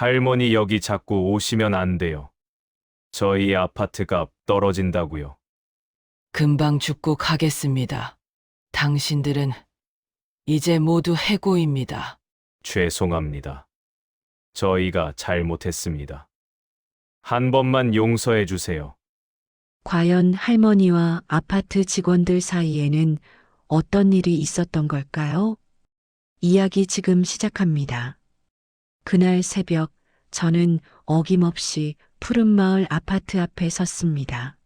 할머니 여기 자꾸 오시면 안 돼요. 저희 아파트 값 떨어진다고요. 금방 죽고 가겠습니다. 당신들은 이제 모두 해고입니다. 죄송합니다. 저희가 잘못했습니다. 한 번만 용서해 주세요. 과연 할머니와 아파트 직원들 사이에는 어떤 일이 있었던 걸까요? 이야기 지금 시작합니다. 그날 새벽 저는 어김없이 푸른 마을 아파트 앞에 섰습니다.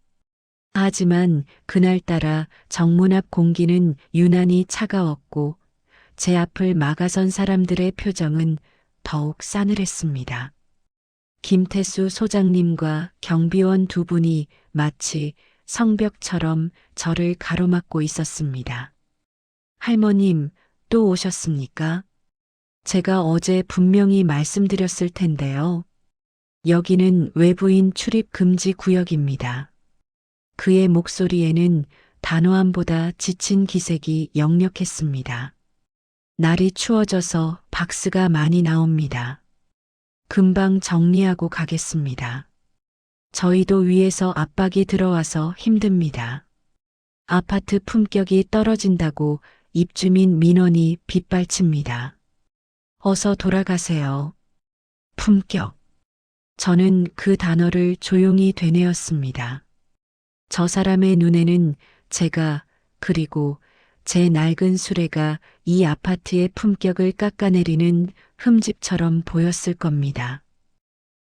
하지만 그날따라 정문 앞 공기는 유난히 차가웠고 제 앞을 막아선 사람들의 표정은 더욱 싸늘했습니다. 김태수 소장님과 경비원 두 분이 마치 성벽처럼 저를 가로막고 있었습니다. 할머님, 또 오셨습니까? 제가 어제 분명히 말씀드렸을 텐데요. 여기는 외부인 출입 금지 구역입니다. 그의 목소리에는 단호함보다 지친 기색이 역력했습니다. 날이 추워져서 박스가 많이 나옵니다. 금방 정리하고 가겠습니다. 저희도 위에서 압박이 들어와서 힘듭니다. 아파트 품격이 떨어진다고 입주민 민원이 빗발칩니다. 어서 돌아가세요. 품격. 저는 그 단어를 조용히 되뇌었습니다. 저 사람의 눈에는 제가 그리고 제 낡은 수레가 이 아파트의 품격을 깎아내리는 흠집처럼 보였을 겁니다.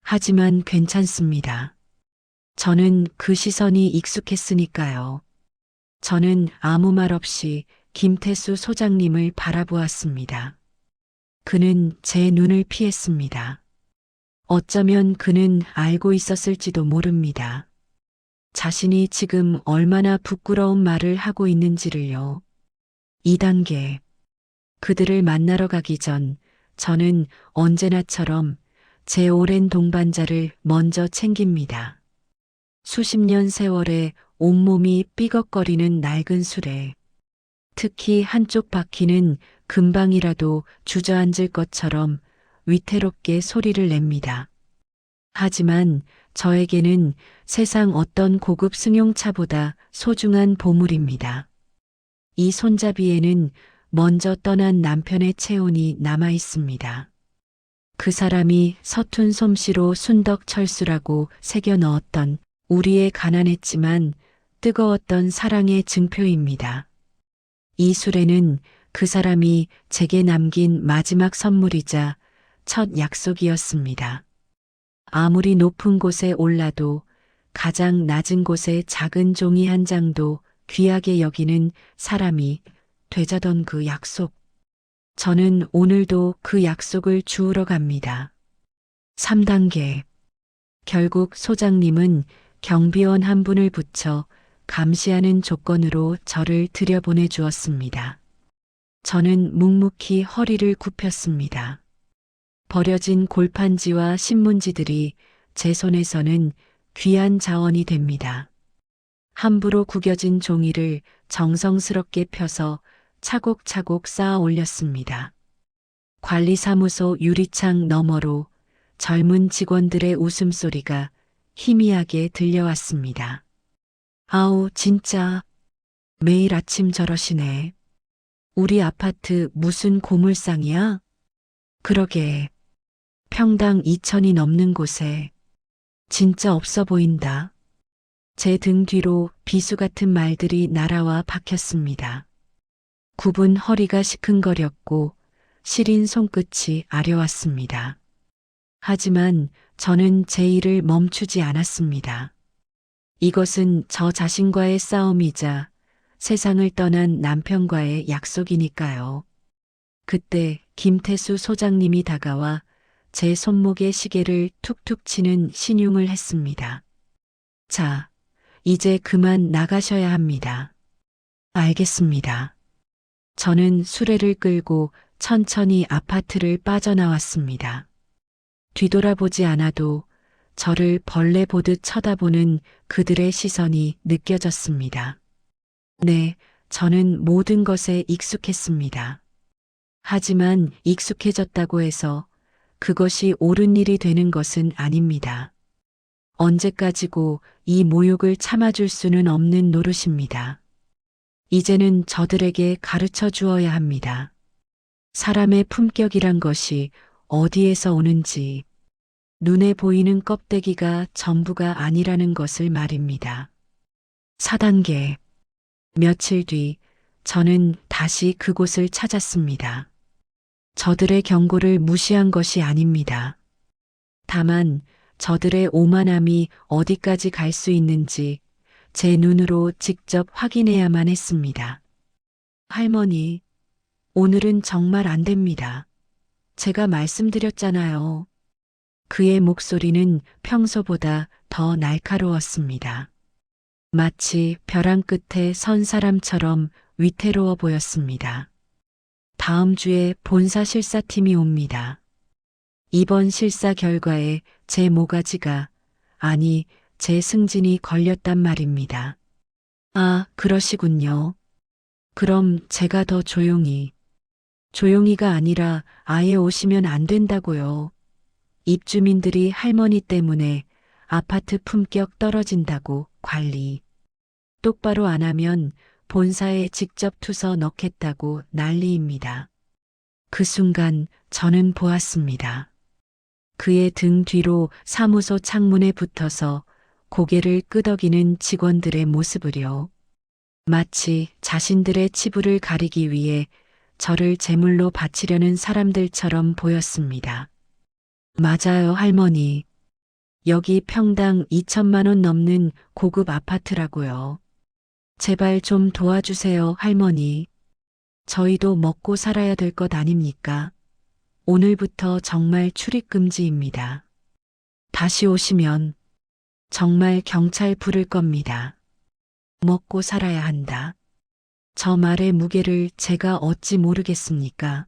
하지만 괜찮습니다. 저는 그 시선이 익숙했으니까요. 저는 아무 말 없이 김태수 소장님을 바라보았습니다. 그는 제 눈을 피했습니다. 어쩌면 그는 알고 있었을지도 모릅니다. 자신이 지금 얼마나 부끄러운 말을 하고 있는지를요. 2단계. 그들을 만나러 가기 전 저는 언제나처럼 제 오랜 동반자를 먼저 챙깁니다. 수십 년 세월에 온몸이 삐걱거리는 낡은 수레. 특히 한쪽 바퀴는 금방이라도 주저앉을 것처럼 위태롭게 소리를 냅니다. 하지만 저에게는 세상 어떤 고급 승용차보다 소중한 보물입니다. 이 손잡이에는 먼저 떠난 남편의 체온이 남아 있습니다. 그 사람이 서툰 솜씨로 순덕 철수라고 새겨 넣었던 우리의 가난했지만 뜨거웠던 사랑의 증표입니다. 이 수레는 그 사람이 제게 남긴 마지막 선물이자 첫 약속이었습니다. 아무리 높은 곳에 올라도 가장 낮은 곳에 작은 종이 한 장도 귀하게 여기는 사람이 되자던 그 약속. 저는 오늘도 그 약속을 주우러 갑니다. 3단계. 결국 소장님은 경비원 한 분을 붙여 감시하는 조건으로 저를 들여보내 주었습니다. 저는 묵묵히 허리를 굽혔습니다. 버려진 골판지와 신문지들이 제 손에서는 귀한 자원이 됩니다. 함부로 구겨진 종이를 정성스럽게 펴서 차곡차곡 쌓아 올렸습니다. 관리사무소 유리창 너머로 젊은 직원들의 웃음소리가 희미하게 들려왔습니다. 아우, 진짜. 매일 아침 저러시네. 우리 아파트 무슨 고물상이야? 그러게. 평당 2천이 넘는 곳에. 진짜 없어 보인다. 제 등 뒤로 비수 같은 말들이 날아와 박혔습니다. 굽은 허리가 시큰거렸고 시린 손끝이 아려왔습니다. 하지만 저는 제 일을 멈추지 않았습니다. 이것은 저 자신과의 싸움이자 세상을 떠난 남편과의 약속이니까요. 그때 김태수 소장님이 다가와 제 손목에 시계를 툭툭 치는 신용을 했습니다. 자, 이제 그만 나가셔야 합니다. 알겠습니다. 저는 수레를 끌고 천천히 아파트를 빠져나왔습니다. 뒤돌아보지 않아도 저를 벌레 보듯 쳐다보는 그들의 시선이 느껴졌습니다. 네, 저는 모든 것에 익숙했습니다. 하지만 익숙해졌다고 해서 그것이 옳은 일이 되는 것은 아닙니다. 언제까지고 이 모욕을 참아줄 수는 없는 노릇입니다. 이제는 저들에게 가르쳐 주어야 합니다. 사람의 품격이란 것이 어디에서 오는지, 눈에 보이는 껍데기가 전부가 아니라는 것을 말입니다. 4단계. 며칠 뒤, 저는 다시 그곳을 찾았습니다. 저들의 경고를 무시한 것이 아닙니다. 다만, 저들의 오만함이 어디까지 갈 수 있는지 제 눈으로 직접 확인해야만 했습니다. 할머니, 오늘은 정말 안 됩니다. 제가 말씀드렸잖아요. 그의 목소리는 평소보다 더 날카로웠습니다. 마치 벼랑 끝에 선 사람처럼 위태로워 보였습니다. 다음 주에 본사 실사팀이 옵니다. 이번 실사 결과에 제 모가지가, 아니, 제 승진이 걸렸단 말입니다. 아, 그러시군요. 그럼 제가 더 조용히. 조용히가 아니라 아예 오시면 안 된다고요. 입주민들이 할머니 때문에 아파트 품격 떨어진다고 관리. 똑바로 안 하면 본사에 직접 투서 넣겠다고 난리입니다. 그 순간 저는 보았습니다. 그의 등 뒤로 사무소 창문에 붙어서 고개를 끄덕이는 직원들의 모습을요. 마치 자신들의 치부를 가리기 위해 저를 제물로 바치려는 사람들처럼 보였습니다. 맞아요, 할머니. 여기 평당 2천만 원 넘는 고급 아파트라고요. 제발 좀 도와주세요, 할머니. 저희도 먹고 살아야 될 것 아닙니까? 오늘부터 정말 출입 금지입니다. 다시 오시면 정말 경찰 부를 겁니다. 먹고 살아야 한다. 저 말의 무게를 제가 어찌 모르겠습니까?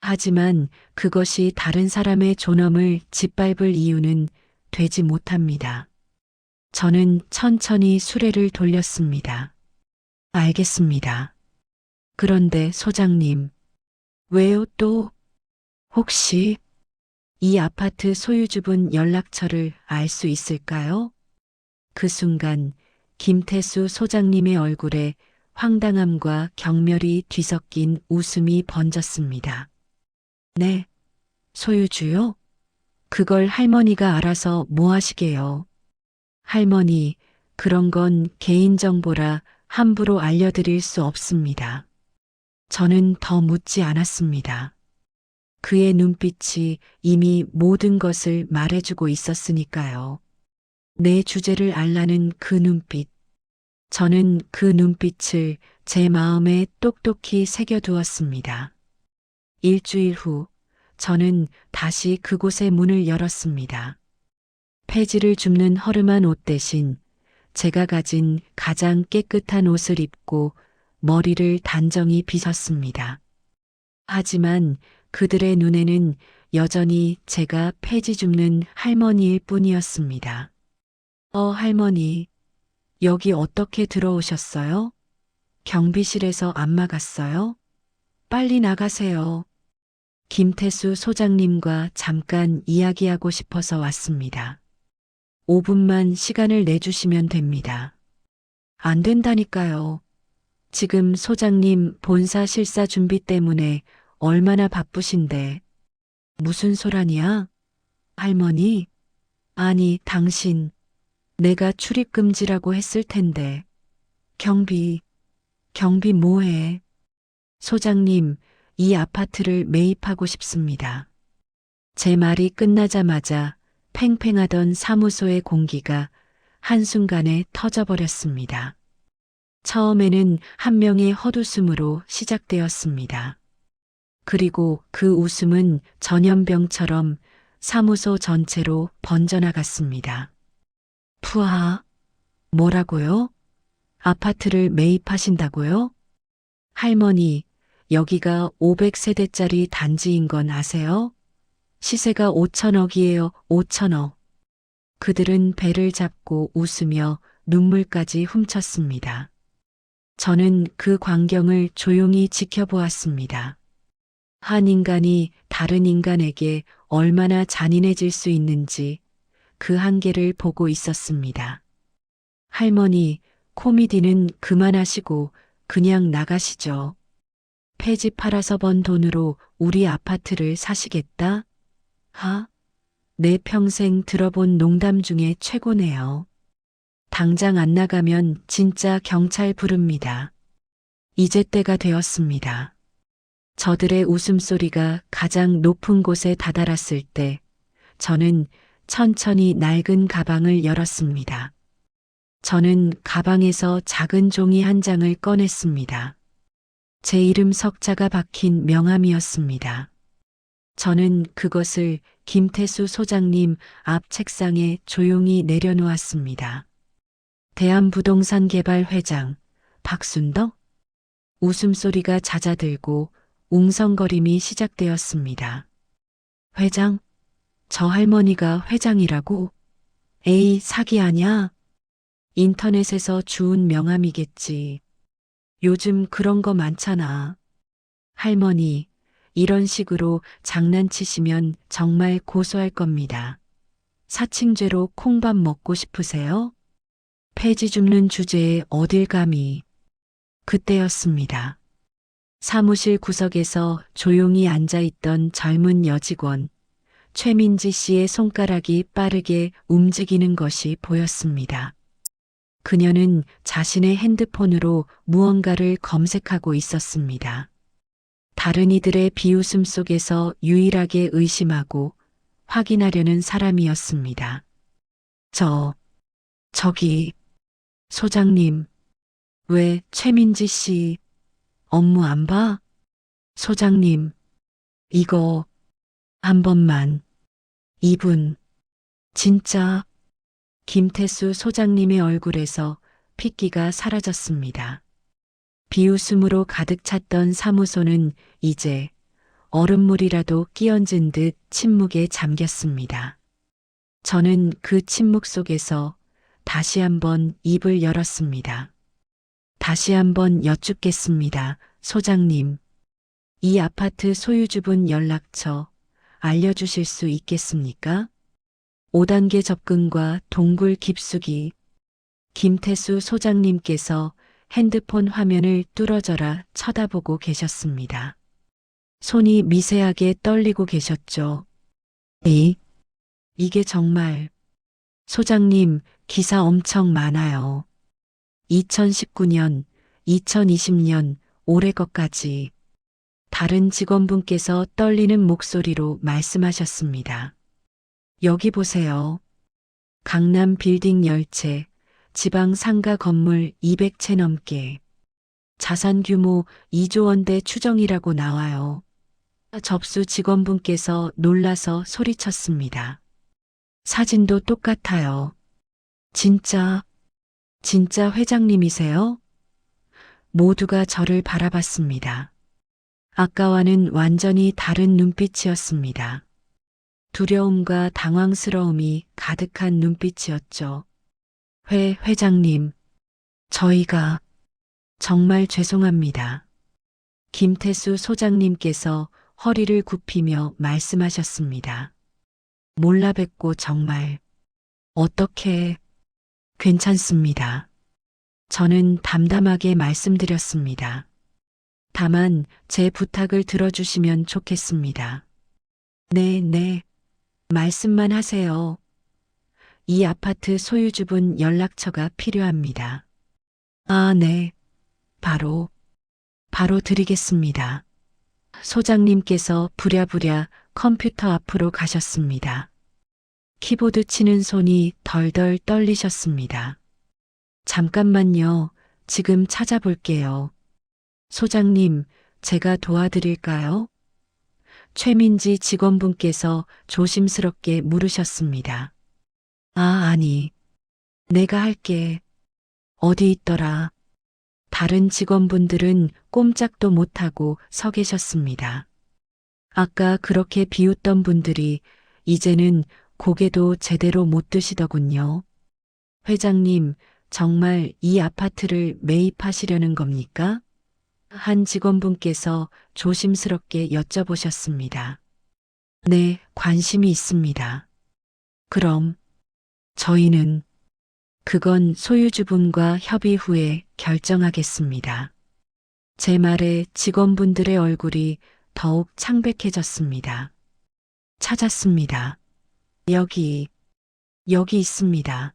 하지만 그것이 다른 사람의 존엄을 짓밟을 이유는 되지 못합니다. 저는 천천히 수레를 돌렸습니다. 알겠습니다. 그런데 소장님, 왜요 또? 혹시 이 아파트 소유주분 연락처를 알 수 있을까요? 그 순간 김태수 소장님의 얼굴에 황당함과 경멸이 뒤섞인 웃음이 번졌습니다. 네, 소유주요? 그걸 할머니가 알아서 뭐 하시게요? 할머니, 그런 건 개인정보라 함부로 알려드릴 수 없습니다. 저는 더 묻지 않았습니다. 그의 눈빛이 이미 모든 것을 말해주고 있었으니까요. 내 주제를 알라는 그 눈빛. 저는 그 눈빛을 제 마음에 똑똑히 새겨두었습니다. 일주일 후, 저는 다시 그곳의 문을 열었습니다. 폐지를 줍는 허름한 옷 대신 제가 가진 가장 깨끗한 옷을 입고 머리를 단정히 빗었습니다. 하지만 그들의 눈에는 여전히 제가 폐지 줍는 할머니일 뿐이었습니다. 어, 할머니, 여기 어떻게 들어오셨어요? 경비실에서 안 막았어요? 빨리 나가세요. 김태수 소장님과 잠깐 이야기하고 싶어서 왔습니다. 5분만 시간을 내주시면 됩니다. 안 된다니까요. 지금 소장님 본사 실사 준비 때문에 얼마나 바쁘신데. 무슨 소란이야? 할머니? 아니, 당신. 내가 출입금지라고 했을 텐데. 경비. 경비 뭐해? 소장님, 이 아파트를 매입하고 싶습니다. 제 말이 끝나자마자 팽팽하던 사무소의 공기가 한순간에 터져버렸습니다. 처음에는 한 명의 헛웃음으로 시작되었습니다. 그리고 그 웃음은 전염병처럼 사무소 전체로 번져나갔습니다. 푸하, 뭐라고요? 아파트를 매입하신다고요? 할머니, 여기가 500세대짜리 단지인 건 아세요? 시세가 5천억이에요, 5천억. 그들은 배를 잡고 웃으며 눈물까지 훔쳤습니다. 저는 그 광경을 조용히 지켜보았습니다. 한 인간이 다른 인간에게 얼마나 잔인해질 수 있는지 그 한계를 보고 있었습니다. 할머니, 코미디는 그만하시고 그냥 나가시죠. 폐지 팔아서 번 돈으로 우리 아파트를 사시겠다? 하? 내 평생 들어본 농담 중에 최고네요. 당장 안 나가면 진짜 경찰 부릅니다. 이제 때가 되었습니다. 저들의 웃음소리가 가장 높은 곳에 다다랐을 때 저는 천천히 낡은 가방을 열었습니다. 저는 가방에서 작은 종이 한 장을 꺼냈습니다. 제 이름 석자가 박힌 명함이었습니다. 저는 그것을 김태수 소장님 앞 책상에 조용히 내려놓았습니다. 대한부동산 개발 회장 박순덕? 웃음소리가 잦아들고 웅성거림이 시작되었습니다. 회장? 저 할머니가 회장이라고? 에이, 사기 아냐? 인터넷에서 주운 명함이겠지. 요즘 그런 거 많잖아. 할머니, 이런 식으로 장난치시면 정말 고소할 겁니다. 사칭죄로 콩밥 먹고 싶으세요? 폐지 줍는 주제에 어딜 감히. 그때였습니다. 사무실 구석에서 조용히 앉아있던 젊은 여직원, 최민지 씨의 손가락이 빠르게 움직이는 것이 보였습니다. 그녀는 자신의 핸드폰으로 무언가를 검색하고 있었습니다. 다른 이들의 비웃음 속에서 유일하게 의심하고 확인하려는 사람이었습니다. 저, 저기, 소장님, 왜 최민지 씨 업무 안 봐? 소장님, 이거 한 번만. 이분, 진짜 김태수 소장님의 얼굴에서 핏기가 사라졌습니다. 비웃음으로 가득 찼던 사무소는 이제 얼음물이라도 끼얹은 듯 침묵에 잠겼습니다. 저는 그 침묵 속에서 다시 한번 입을 열었습니다. 다시 한번 여쭙겠습니다. 소장님, 이 아파트 소유주분 연락처 알려주실 수 있겠습니까? 5단계 접근과 동굴 깊숙이 김태수 소장님께서 핸드폰 화면을 뚫어져라 쳐다보고 계셨습니다. 손이 미세하게 떨리고 계셨죠. 이, 이게 정말 소장님 기사 엄청 많아요. 2019년, 2020년 올해 것까지 다른 직원분께서 떨리는 목소리로 말씀하셨습니다. 여기 보세요. 강남 빌딩 열채, 지방 상가 건물 200채 넘게. 자산 규모 2조 원대 추정이라고 나와요. 접수 직원분께서 놀라서 소리쳤습니다. 사진도 똑같아요. 진짜, 진짜 회장님이세요? 모두가 저를 바라봤습니다. 아까와는 완전히 다른 눈빛이었습니다. 두려움과 당황스러움이 가득한 눈빛이었죠. 회 회장님, 저희가 정말 죄송합니다. 김태수 소장님께서 허리를 굽히며 말씀하셨습니다. 몰라 뵙고 정말 어떻게 괜찮습니다. 저는 담담하게 말씀드렸습니다. 다만 제 부탁을 들어주시면 좋겠습니다. 네, 네. 말씀만 하세요. 이 아파트 소유주분 연락처가 필요합니다. 아, 네. 바로, 바로 드리겠습니다. 소장님께서 부랴부랴 컴퓨터 앞으로 가셨습니다. 키보드 치는 손이 덜덜 떨리셨습니다. 잠깐만요. 지금 찾아볼게요. 소장님, 제가 도와드릴까요? 최민지 직원분께서 조심스럽게 물으셨습니다. 아, 아니. 내가 할게. 어디 있더라. 다른 직원분들은 꼼짝도 못하고 서 계셨습니다. 아까 그렇게 비웃던 분들이 이제는 고개도 제대로 못 드시더군요. 회장님, 정말 이 아파트를 매입하시려는 겁니까? 한 직원분께서 조심스럽게 여쭤보셨습니다. 네, 관심이 있습니다. 그럼 저희는 그건 소유주분과 협의 후에 결정하겠습니다. 제 말에 직원분들의 얼굴이 더욱 창백해졌습니다. 찾았습니다. 여기, 여기 있습니다.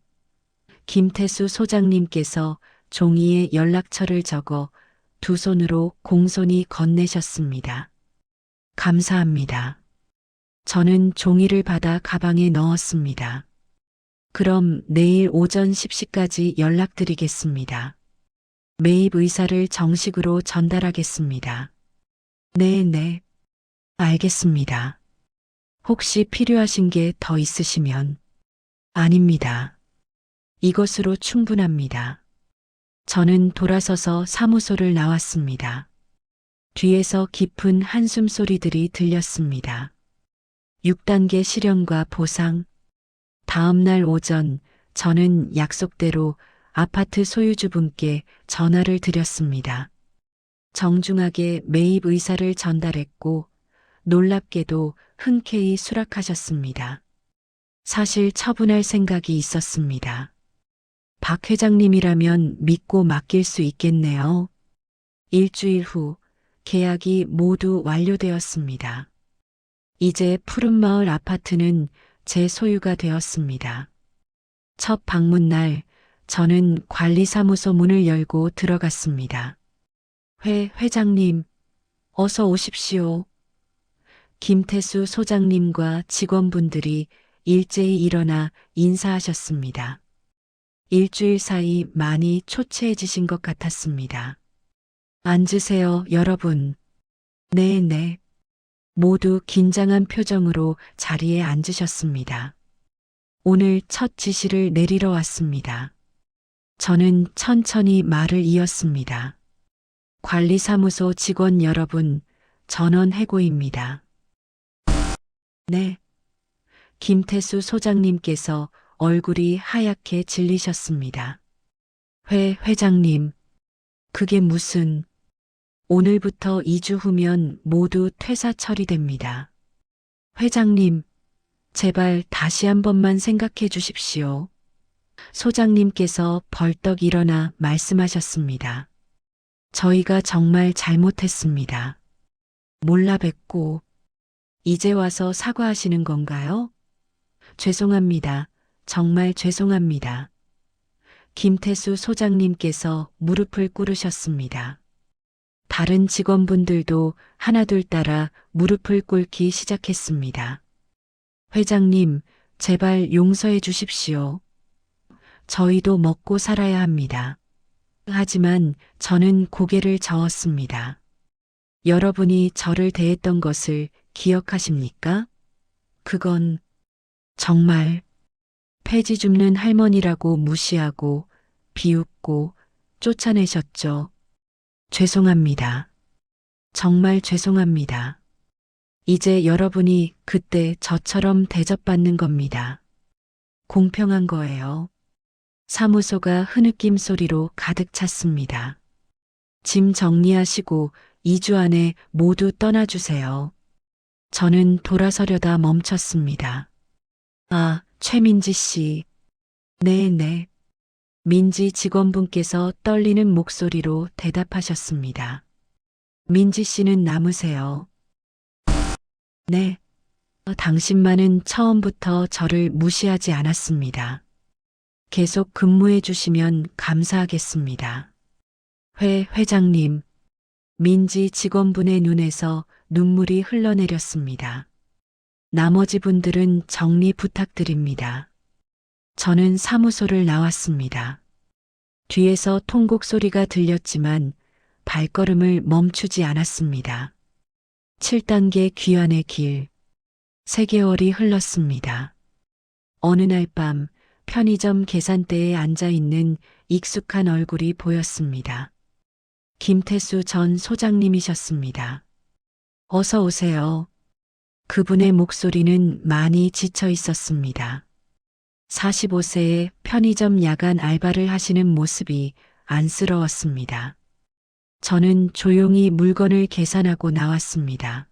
김태수 소장님께서 종이에 연락처를 적어 두 손으로 공손히 건네셨습니다. 감사합니다. 저는 종이를 받아 가방에 넣었습니다. 그럼 내일 오전 10시까지 연락드리겠습니다. 매입 의사를 정식으로 전달하겠습니다. 네, 네. 알겠습니다. 혹시 필요하신 게 더 있으시면? 아닙니다. 이것으로 충분합니다. 저는 돌아서서 사무소를 나왔습니다. 뒤에서 깊은 한숨 소리들이 들렸습니다. 6단계 실현과 보상. 다음 날 오전 저는 약속대로 아파트 소유주분께 전화를 드렸습니다. 정중하게 매입 의사를 전달했고 놀랍게도 흔쾌히 수락하셨습니다. 사실 처분할 생각이 있었습니다. 박 회장님이라면 믿고 맡길 수 있겠네요. 일주일 후 계약이 모두 완료되었습니다. 이제 푸른마을 아파트는 제 소유가 되었습니다. 첫 방문 날 저는 관리사무소 문을 열고 들어갔습니다. 회 회장님, 어서 오십시오. 김태수 소장님과 직원분들이 일제히 일어나 인사하셨습니다. 일주일 사이 많이 초췌해지신 것 같았습니다. 앉으세요, 여러분. 네, 네. 모두 긴장한 표정으로 자리에 앉으셨습니다. 오늘 첫 지시를 내리러 왔습니다. 저는 천천히 말을 이었습니다. 관리사무소 직원 여러분, 전원 해고입니다. 네. 김태수 소장님께서 얼굴이 하얗게 질리셨습니다. 회 회장님, 그게 무슨 오늘부터 2주 후면 모두 퇴사 처리됩니다. 회장님, 제발 다시 한 번만 생각해 주십시오. 소장님께서 벌떡 일어나 말씀하셨습니다. 저희가 정말 잘못했습니다. 몰라 뵙고, 이제 와서 사과하시는 건가요? 죄송합니다. 정말 죄송합니다. 김태수 소장님께서 무릎을 꿇으셨습니다. 다른 직원분들도 하나둘 따라 무릎을 꿇기 시작했습니다. 회장님, 제발 용서해 주십시오. 저희도 먹고 살아야 합니다. 하지만 저는 고개를 저었습니다. 여러분이 저를 대했던 것을 기억하십니까? 그건 정말 폐지 줍는 할머니라고 무시하고 비웃고 쫓아내셨죠. 죄송합니다. 정말 죄송합니다. 이제 여러분이 그때 저처럼 대접받는 겁니다. 공평한 거예요. 사무소가 흐느낌 소리로 가득 찼습니다. 짐 정리하시고 2주 안에 모두 떠나주세요. 저는 돌아서려다 멈췄습니다. 아, 최민지 씨. 네, 네. 민지 직원분께서 떨리는 목소리로 대답하셨습니다. 민지 씨는 남으세요. 네. 당신만은 처음부터 저를 무시하지 않았습니다. 계속 근무해 주시면 감사하겠습니다. 회 회장님, 민지 직원분의 눈에서 눈물이 흘러내렸습니다. 나머지 분들은 정리 부탁드립니다. 저는 사무소를 나왔습니다. 뒤에서 통곡 소리가 들렸지만 발걸음을 멈추지 않았습니다. 7단계 귀환의 길. 3개월이 흘렀습니다. 어느 날 밤 편의점 계산대에 앉아 있는 익숙한 얼굴이 보였습니다. 김태수 전 소장님이셨습니다. 어서 오세요. 그분의 목소리는 많이 지쳐 있었습니다. 45세에 편의점 야간 알바를 하시는 모습이 안쓰러웠습니다. 저는 조용히 물건을 계산하고 나왔습니다.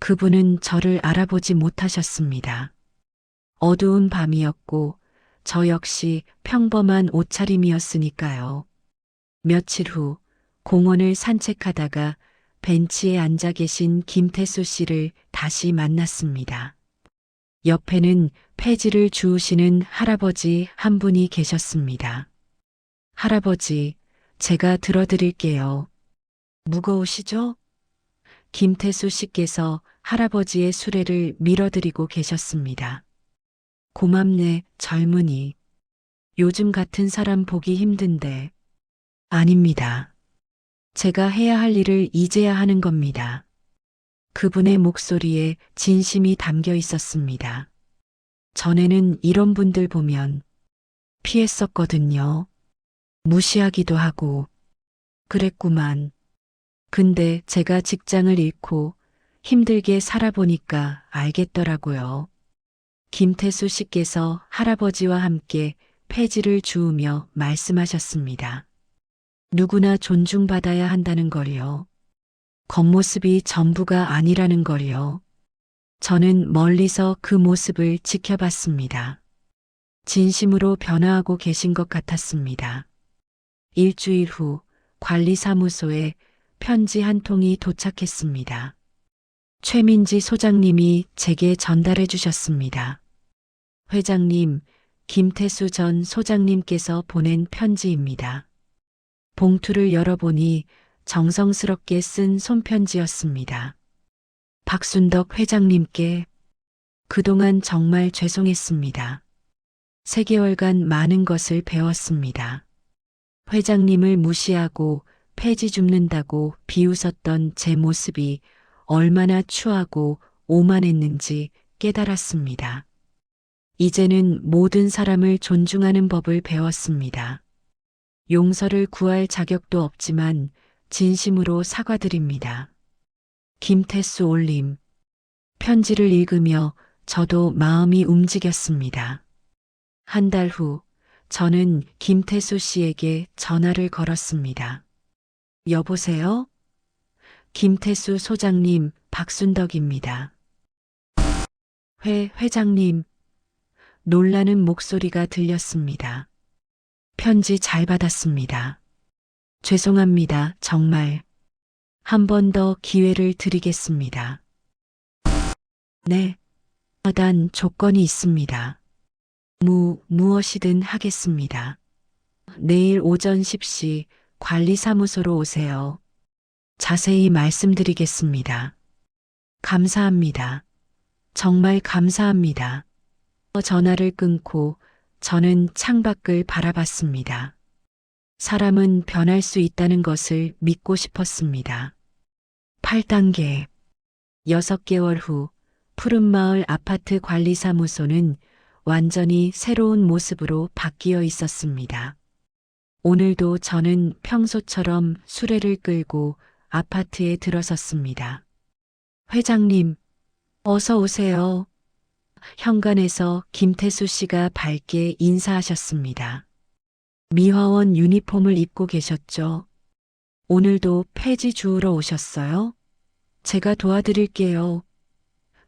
그분은 저를 알아보지 못하셨습니다. 어두운 밤이었고 저 역시 평범한 옷차림이었으니까요. 며칠 후 공원을 산책하다가 벤치에 앉아 계신 김태수 씨를 다시 만났습니다. 옆에는 폐지를 주우시는 할아버지 한 분이 계셨습니다. 할아버지, 제가 들어드릴게요. 무거우시죠? 김태수 씨께서 할아버지의 수레를 밀어드리고 계셨습니다. 고맙네, 젊은이. 요즘 같은 사람 보기 힘든데. 아닙니다. 제가 해야 할 일을 이제야 하는 겁니다. 그분의 목소리에 진심이 담겨 있었습니다. 전에는 이런 분들 보면 피했었거든요. 무시하기도 하고. 그랬구만. 근데 제가 직장을 잃고 힘들게 살아보니까 알겠더라고요. 김태수 씨께서 할아버지와 함께 폐지를 주우며 말씀하셨습니다. 누구나 존중받아야 한다는 걸요. 겉모습이 전부가 아니라는 걸요. 저는 멀리서 그 모습을 지켜봤습니다. 진심으로 변화하고 계신 것 같았습니다. 일주일 후 관리사무소에 편지 한 통이 도착했습니다. 최민지 소장님이 제게 전달해 주셨습니다. 회장님, 김태수 전 소장님께서 보낸 편지입니다. 봉투를 열어보니 정성스럽게 쓴 손편지였습니다. 박순덕 회장님께 그동안 정말 죄송했습니다. 3개월간 많은 것을 배웠습니다. 회장님을 무시하고 폐지 줍는다고 비웃었던 제 모습이 얼마나 추하고 오만했는지 깨달았습니다. 이제는 모든 사람을 존중하는 법을 배웠습니다. 용서를 구할 자격도 없지만 진심으로 사과드립니다. 김태수 올림. 편지를 읽으며 저도 마음이 움직였습니다. 한 달 후, 저는 김태수 씨에게 전화를 걸었습니다. 여보세요? 김태수 소장님, 박순덕입니다. 회, 회장님. 놀라는 목소리가 들렸습니다. 편지 잘 받았습니다. 죄송합니다, 정말. 한 번 더 기회를 드리겠습니다. 네. 단 조건이 있습니다. 무, 무엇이든 하겠습니다. 내일 오전 10시 관리사무소로 오세요. 자세히 말씀드리겠습니다. 감사합니다. 정말 감사합니다. 전화를 끊고 저는 창밖을 바라봤습니다. 사람은 변할 수 있다는 것을 믿고 싶었습니다. 8단계 6개월 후 푸른마을 아파트 관리사무소는 완전히 새로운 모습으로 바뀌어 있었습니다. 오늘도 저는 평소처럼 수레를 끌고 아파트에 들어섰습니다. 회장님, 어서 오세요. 현관에서 김태수 씨가 밝게 인사하셨습니다. 미화원 유니폼을 입고 계셨죠? 오늘도 폐지 주우러 오셨어요? 제가 도와드릴게요.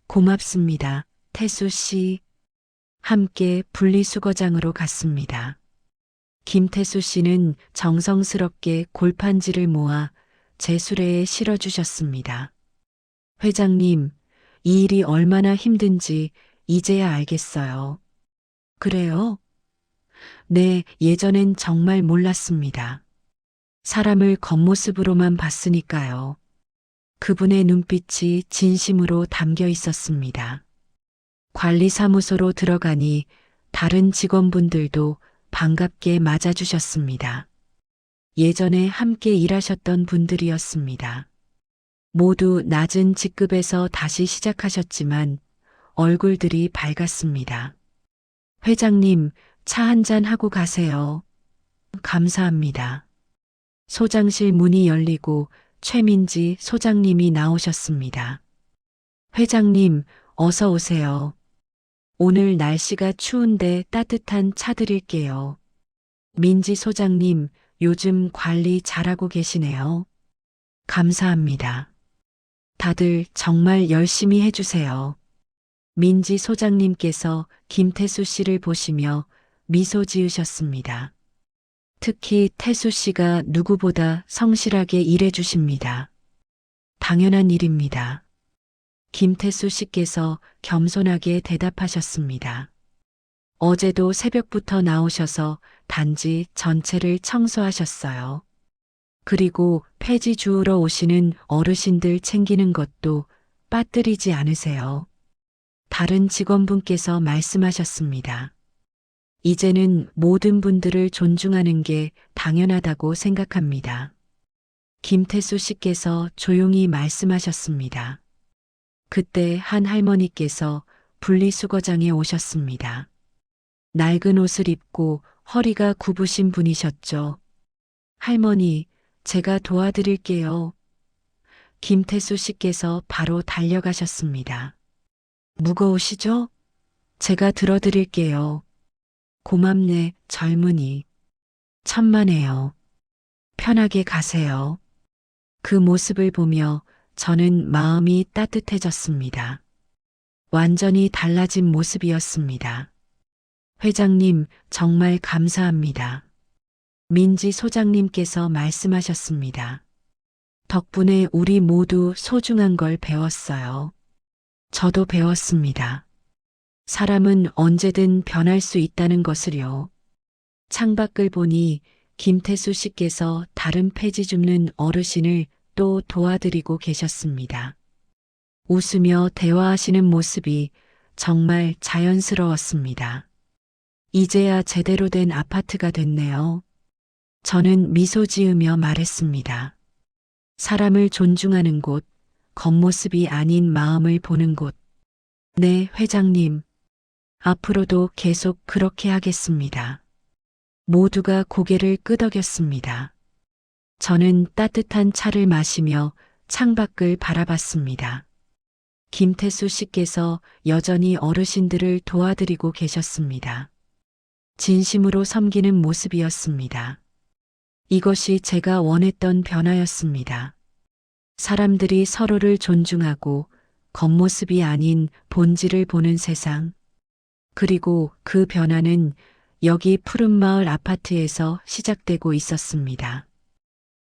고맙습니다. 태수 씨. 함께 분리수거장으로 갔습니다. 김태수 씨는 정성스럽게 골판지를 모아 제 수레에 실어주셨습니다. 회장님, 이 일이 얼마나 힘든지 이제야 알겠어요. 그래요? 네, 예전엔 정말 몰랐습니다. 사람을 겉모습으로만 봤으니까요. 그분의 눈빛이 진심으로 담겨 있었습니다. 관리사무소로 들어가니 다른 직원분들도 반갑게 맞아주셨습니다. 예전에 함께 일하셨던 분들이었습니다. 모두 낮은 직급에서 다시 시작하셨지만 얼굴들이 밝았습니다. 회장님, 차 한잔 하고 가세요. 감사합니다. 소장실 문이 열리고 최민지 소장님이 나오셨습니다. 회장님, 어서 오세요. 오늘 날씨가 추운데 따뜻한 차 드릴게요. 민지 소장님, 요즘 관리 잘하고 계시네요. 감사합니다. 다들 정말 열심히 해주세요. 민지 소장님께서 김태수 씨를 보시며 미소 지으셨습니다. 특히 태수 씨가 누구보다 성실하게 일해 주십니다. 당연한 일입니다. 김태수 씨께서 겸손하게 대답하셨습니다. 어제도 새벽부터 나오셔서 단지 전체를 청소하셨어요. 그리고 폐지 주우러 오시는 어르신들 챙기는 것도 빠뜨리지 않으세요. 다른 직원분께서 말씀하셨습니다. 이제는 모든 분들을 존중하는 게 당연하다고 생각합니다. 김태수 씨께서 조용히 말씀하셨습니다. 그때 한 할머니께서 분리수거장에 오셨습니다. 낡은 옷을 입고 허리가 굽으신 분이셨죠. 할머니, 제가 도와드릴게요. 김태수 씨께서 바로 달려가셨습니다. 무거우시죠? 제가 들어드릴게요. 고맙네, 젊은이. 천만에요. 편하게 가세요. 그 모습을 보며 저는 마음이 따뜻해졌습니다. 완전히 달라진 모습이었습니다. 회장님, 정말 감사합니다. 민지 소장님께서 말씀하셨습니다. 덕분에 우리 모두 소중한 걸 배웠어요. 저도 배웠습니다. 사람은 언제든 변할 수 있다는 것을요. 창밖을 보니 김태수 씨께서 다른 폐지 줍는 어르신을 또 도와드리고 계셨습니다. 웃으며 대화하시는 모습이 정말 자연스러웠습니다. 이제야 제대로 된 아파트가 됐네요. 저는 미소 지으며 말했습니다. 사람을 존중하는 곳, 겉모습이 아닌 마음을 보는 곳. 네, 회장님. 앞으로도 계속 그렇게 하겠습니다. 모두가 고개를 끄덕였습니다. 저는 따뜻한 차를 마시며 창밖을 바라봤습니다. 김태수 씨께서 여전히 어르신들을 도와드리고 계셨습니다. 진심으로 섬기는 모습이었습니다. 이것이 제가 원했던 변화였습니다. 사람들이 서로를 존중하고 겉모습이 아닌 본질을 보는 세상. 그리고 그 변화는 여기 푸른 마을 아파트에서 시작되고 있었습니다.